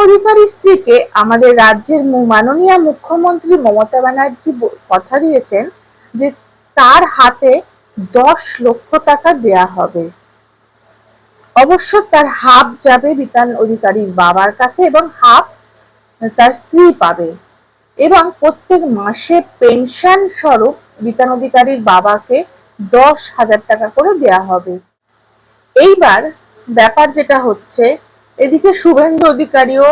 অধিকারী স্ত্রীকে আমাদের রাজ্যের মাননীয় মুখ্যমন্ত্রী মমতা ব্যানার্জি কথা দিয়েছেন যে তার হাতে দশ লক্ষ টাকা দেয়া হবে। অবশ্য তার হাফ যাবে বিতান অধিকারীর বাবার কাছে এবং হাফ তার স্ত্রী পাবে। এবং প্রত্যেক মাসে পেনশন স্বরূপ বিতান অধিকারীর বাবাকে দশ হাজার টাকা করে দেয়া হবে। এইবার ব্যাপার যেটা হচ্ছে এদিকে শুভেন্দু অধিকারীও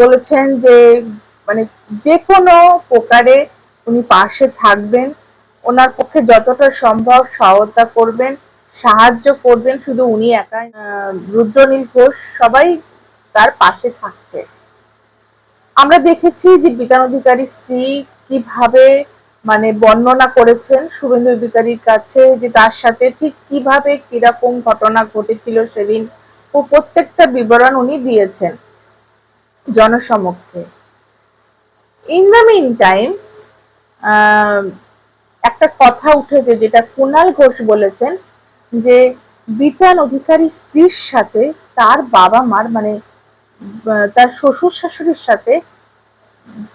বলেছেন যে মানে যে কোনো প্রকারে উনি পাশে থাকবেন। ওনার পক্ষে যতটা সম্ভব সহায়তা করবেন, সাহায্য করবেন, শুধু উনি একাই রুদ্রনীল ঘোষ সবাই তার পাশে থাকছে। আমরা দেখেছি যে বিধান অধিকারী স্ত্রী কীভাবে মানে বর্ণনা করেছেন শুভেন্দু অধিকারীর কাছে যে তার সাথে ঠিক কীভাবে, কীরকম ঘটনা ঘটেছিল সেদিন প্রত্যেকটা বিবরণ উনি দিয়েছেন জনসমক্ষে। ইন দ্য মিন টাইম একটা কথা উঠেছে যেটা কুণাল ঘোষ বলেছেন যে বিতান অধিকারী স্ত্রীর সাথে তার বাবা মার মানে তার শ্বশুর শাশুড়ির সাথে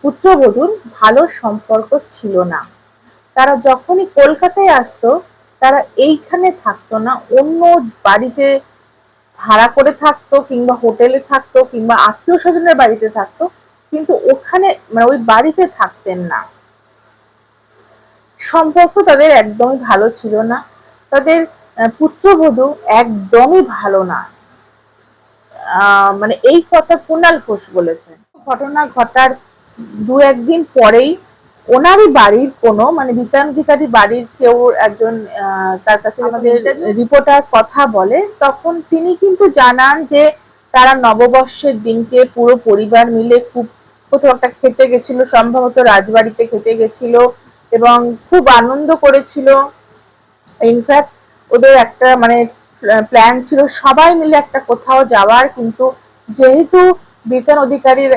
পুত্রবধূর ভালো সম্পর্ক ছিল না। তারা যখনই কলকাতায় আসতো, তারা এইখানে থাকতো না, অন্য বাড়িতে ভাড়া করে থাকতো কিংবা হোটেলে থাকতো কিংবা আত্মীয় স্বজনের বাড়িতে থাকতো, কিন্তু ওখানে মানে ওই বাড়িতে থাকতেন না। সম্পর্ক তাদের একদমই ভালো ছিল না। তাদের পুত্রবধূ একদমই ভালো না। মানে এই কথা কুণাল ঘোষ বলেছেন। ঘটনা ঘটার দু একদিন পরেই ওনারই বাড়ির কোনো মানে বিতানাধিকারী বাড়ির কেউ একজন তার কাছে আমাদের রিপোর্টার কথা বলে তখন তিনি কিন্তু জানান যে তারা নববর্ষের দিনকে পুরো পরিবার মিলে খুব কোথাও একটা খেতে গেছিল সম্ভবত রাজবাড়িতে খেতে গেছিল এবং খুব আনন্দ করেছিল। ইনফ্যাক্ট ওদের একটা মানে প্ল্যান ছিল সবাই মিলে একটা কোথাও যাওয়ার কিন্তু যেহেতু বেতন অধিকারীর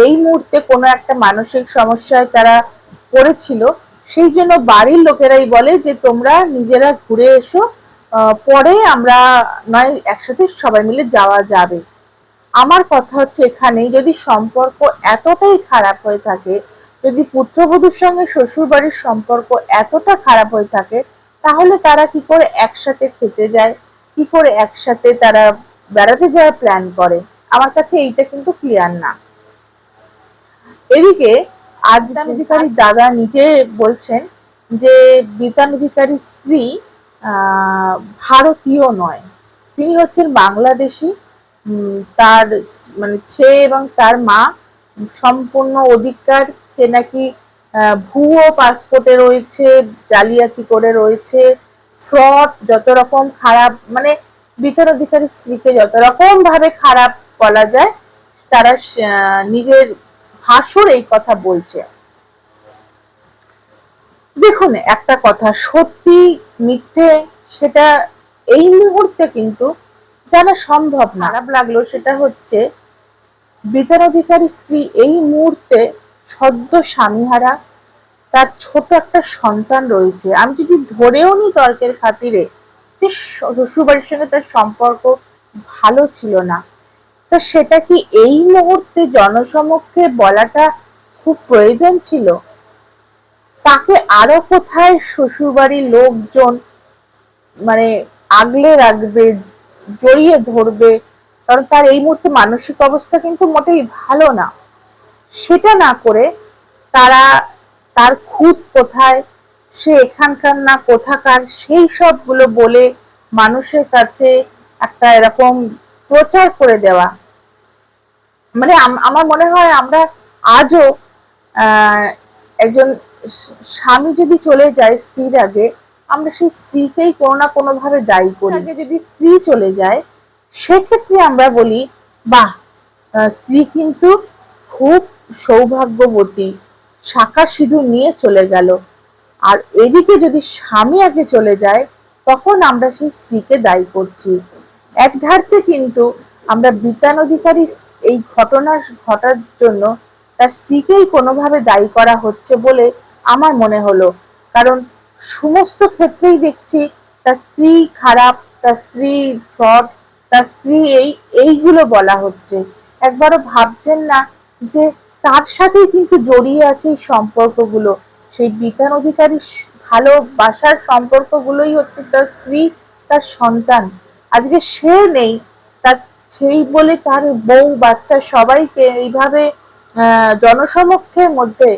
এই মুহূর্তে কোনো একটা মানসিক সমস্যায় তারা পড়েছিল সেই জন্য বাড়ির লোকেরাই বলে যে তোমরা নিজেরা ঘুরে এসো পরে আমরা নয়, একসাথে সবাই মিলে যাওয়া যাবে। আমার কথা হচ্ছে এখানে যদি সম্পর্ক এতটাই খারাপ হয়ে থাকে, যদি পুত্রবধূর সঙ্গে শ্বশুর বাড়ির সম্পর্ক এতটা খারাপ হয়ে থাকে, তাহলে তারা কি করে একসাথে খেতে যায়? কি করে একসাথে তারা বেড়াতে যাওয়ার প্ল্যান করে? আমার কাছে এইটা কিন্তু ক্লিয়ার না। এদিকে আজরান অধিকারী দাদা নিজে বলছেন যে বিতান অধিকারী স্ত্রী ভারতীয় নয়। তিনি হচ্ছেন বাংলাদেশি। তার মানে ছেলে এবং তার মা সম্পূর্ণ অধিকার। সে নাকি ভুয়ো পাসপোর্টে রয়েছে জালিয়াতি করে রয়েছে। ফ্রড যত রকম খারাপ মানে বিতান অধিকারী স্ত্রীকে যত রকম ভাবে খারাপ বলা যায় তারা নিজের ভাসুর এই কথা বলছে। দেখুন একটা কথা সত্যি মিথ্যে সেটা এই মুহূর্তে কিন্তু জানা সম্ভব না। খারাপ লাগল সেটা হচ্ছে বিচার অধিকারী স্ত্রী এই মুহূর্তে সদ্য স্বামীহারা তার ছোট একটা সন্তান রয়েছে। আমি যদি ধরেও নি তর্কের খাতিরে যে শ্বশুরবাড়ির সঙ্গে তার সম্পর্ক ভালো ছিল না তো সেটা কি এই মুহূর্তে জনসমক্ষে বলাটা খুব প্রয়োজন ছিল? তাকে আরও কোথায় শ্বশুরবাড়ির লোকজন মানে আগলে রাখবে, জড়িয়ে ধরবে? কারণ তার এই মুহূর্তে মানসিক অবস্থা কিন্তু মোটেই ভালো না। সেটা না করে তারা তার খুদ কোথায়, সে এখানকার না কোথাকার, সেই সবগুলো বলে মানুষের কাছে একটা এরকম প্রচার করে দেওয়া। মানে আমার মনে হয় আমরা আজও একজন স্বামী যদি চলে যায় স্ত্রীর আগে আমরা সেই স্ত্রীকেই কোনো না কোনো ভাবে দায়ী করি। আগে যদি স্ত্রী চলে যায় সেক্ষেত্রে আমরা বলি বাহ স্ত্রী কিন্তু খুব সৌভাগ্যবতী শাখা সিঁদুর নিয়ে চলে গেল। আর এদিকে যদি স্বামী আগে চলে যায় তখন আমরা সেই স্ত্রীকে দায়ী করছি। এক ধারতে কিন্তু আমরা বিতান অধিকারী এই ঘটনা ঘটার জন্য তার স্ত্রীকেই কোনোভাবে দায়ী করা হচ্ছে বলে আমার মনে হলো। কারণ সমস্ত ক্ষেত্রেই দেখছি তার স্ত্রী খারাপ, তার স্ত্রী ফ্রড, তার স্ত্রী এই, এইগুলো বলা হচ্ছে। একবারও ভাবছেন না যে তার সাথেই কিন্তু জড়িয়ে আছে এই সম্পর্কগুলো। সেই বিজ্ঞান অধিকারী ভালোবাসার সম্পর্কগুলোই হচ্ছে তার স্ত্রী, তার সন্তান। আজকে সে নেই সেই বলে তার বউ বাচ্চা সবাইকে এইভাবে জনসমক্ষের মধ্যে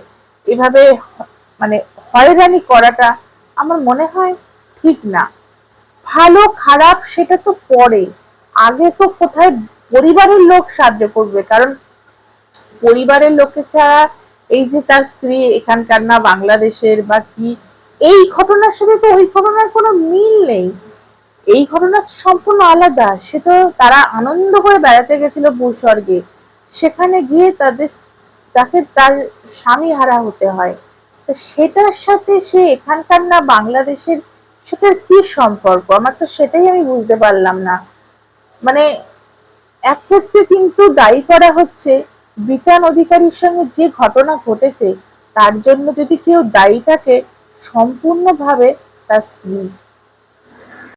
এভাবে মানে হয়রানি করাটা আমার মনে হয় ঠিক না। ভালো, খারাপ সেটা তো পরে। আগে তো কোথায় পরিবারের লোক সাহায্য করবে, কারণ পরিবারের লোকের ছাড়া এই যে তার স্ত্রী এখানকার না বাংলাদেশের বা কি, এই ঘটনার সাথে তো ওই ঘটনার কোনো মিল নেই। এই ঘটনা সম্পূর্ণ আলাদা। সে তো তারা আনন্দ করে বেড়াতে গেছিল ভূস্বর্গে। সেখানে গিয়ে তাদের তাকে তার স্বামী হারা হতে হয়। তো সেটার সাথে সে এখানকার না বাংলাদেশের, সেটার কি সম্পর্ক? আমার তো সেটাই আমি বুঝতে পারলাম না। মানে এক ক্ষেত্রে কিন্তু দায়ী করা হচ্ছে বিতান অধিকারীর সঙ্গে যে ঘটনা ঘটেছে, তার জন্য যদি কেউ দায়ী থাকে, সম্পূর্ণভাবে তার স্ত্রী।